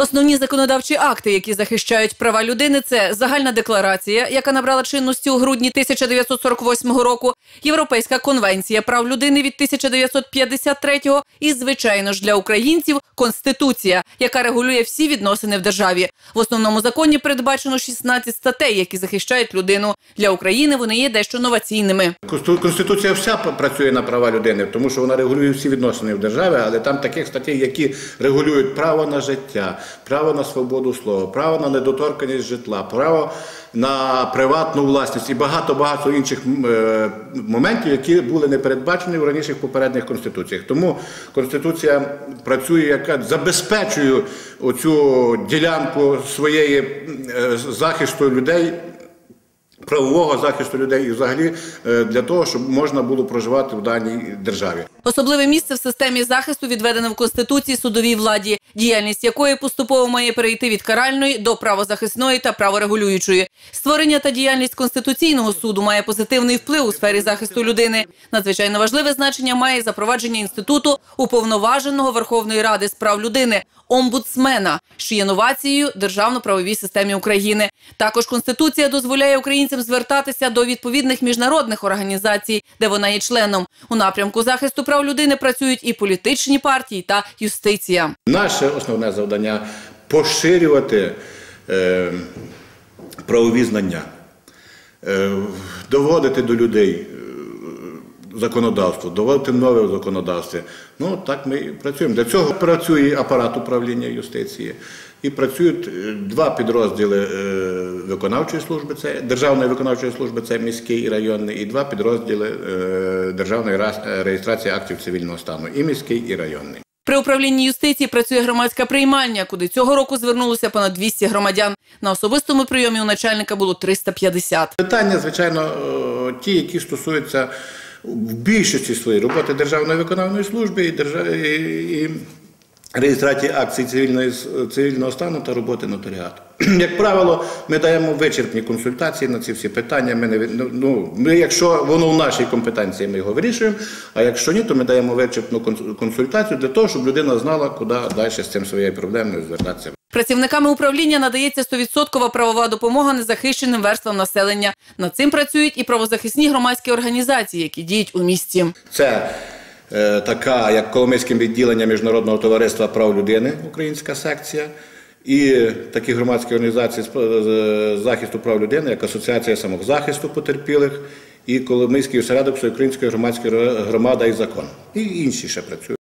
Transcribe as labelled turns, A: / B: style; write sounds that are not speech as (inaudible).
A: Основні законодавчі акти, які захищають права людини, це загальна декларація, яка набрала чинності у грудні 1948 року, Європейська конвенція прав людини від 1953 і, звичайно ж, для українців конституція, яка регулює всі відносини в державі. В основному законі передбачено 16 статей, які захищають людину. Для України вони є дещо новаційними.
B: Конституція вся працює на права людини, тому що вона регулює всі відносини в державі, але там таких статей, які регулюють право на життя, право на свободу слова, право на недоторканість житла, право на приватну власність і багато-багато інших е, моментів, які були не передбачені в раніших попередніх конституціях. Тому конституція працює, яка забезпечує оцю ділянку своєї е, захисту людей правового захисту людей і взагалі е, для того, щоб можна було проживати в даній державі.
A: Особливе місце в системі захисту відведено в Конституції судовій владі, діяльність якої поступово має перейти від каральної до правозахисної та праворегулюючої. Створення та діяльність Конституційного суду має позитивний вплив у сфері захисту людини. Надзвичайно важливе значення має запровадження інституту уповноваженого Верховної Ради з прав людини, омбудсмена, що є новацією державно-правовій системі України. Також Конституція дозволяє українцям звертатися до відповідних міжнародних організацій, де вона є членом. У напрямку захисту прав людини працюють і політичні партії та юстиція.
B: Наше основне завдання поширювати е, правові знання, е, доводити до людей законодавство, доводити нове в законодавстві. Ну так ми і працюємо. Для цього працює апарат управління юстиції. І працюють е, два підрозділи е, виконавчої служби, це Державної виконавчої служби, це міський і районний, і два підрозділи е, Державної реєстрації актів цивільного стану, і міський, і районний.
A: При управлінні юстиції працює громадська приймальня, куди цього року звернулося понад 200 громадян. На особистому прийомі у начальника було 350.
B: Питання, звичайно, ті, які стосуються в більшості своєї роботи Державної виконавної служби і, держав... і... реєстрації акцій цивільної... цивільного стану та роботи нотаріату. (clears throat) Як правило, ми даємо вичерпні консультації на ці всі питання. Ми не... ну, Ну, ми, якщо воно в нашій компетенції, ми його вирішуємо, а якщо ні, то ми даємо вичерпну конс- консультацію для того, щоб людина знала, куди далі з цим своєю проблемою звертатися.
A: Працівниками управління надається 100% правова допомога незахищеним верствам населення. Над цим працюють і правозахисні громадські організації, які діють у місті.
B: Це така, як Коломийське відділення Міжнародного товариства прав людини, українська секція, і такі громадські організації з захисту прав людини, як Асоціація самозахисту потерпілих, і Коломийський осередок Всеукраїнської громадської громада і закон. І інші ще працюють.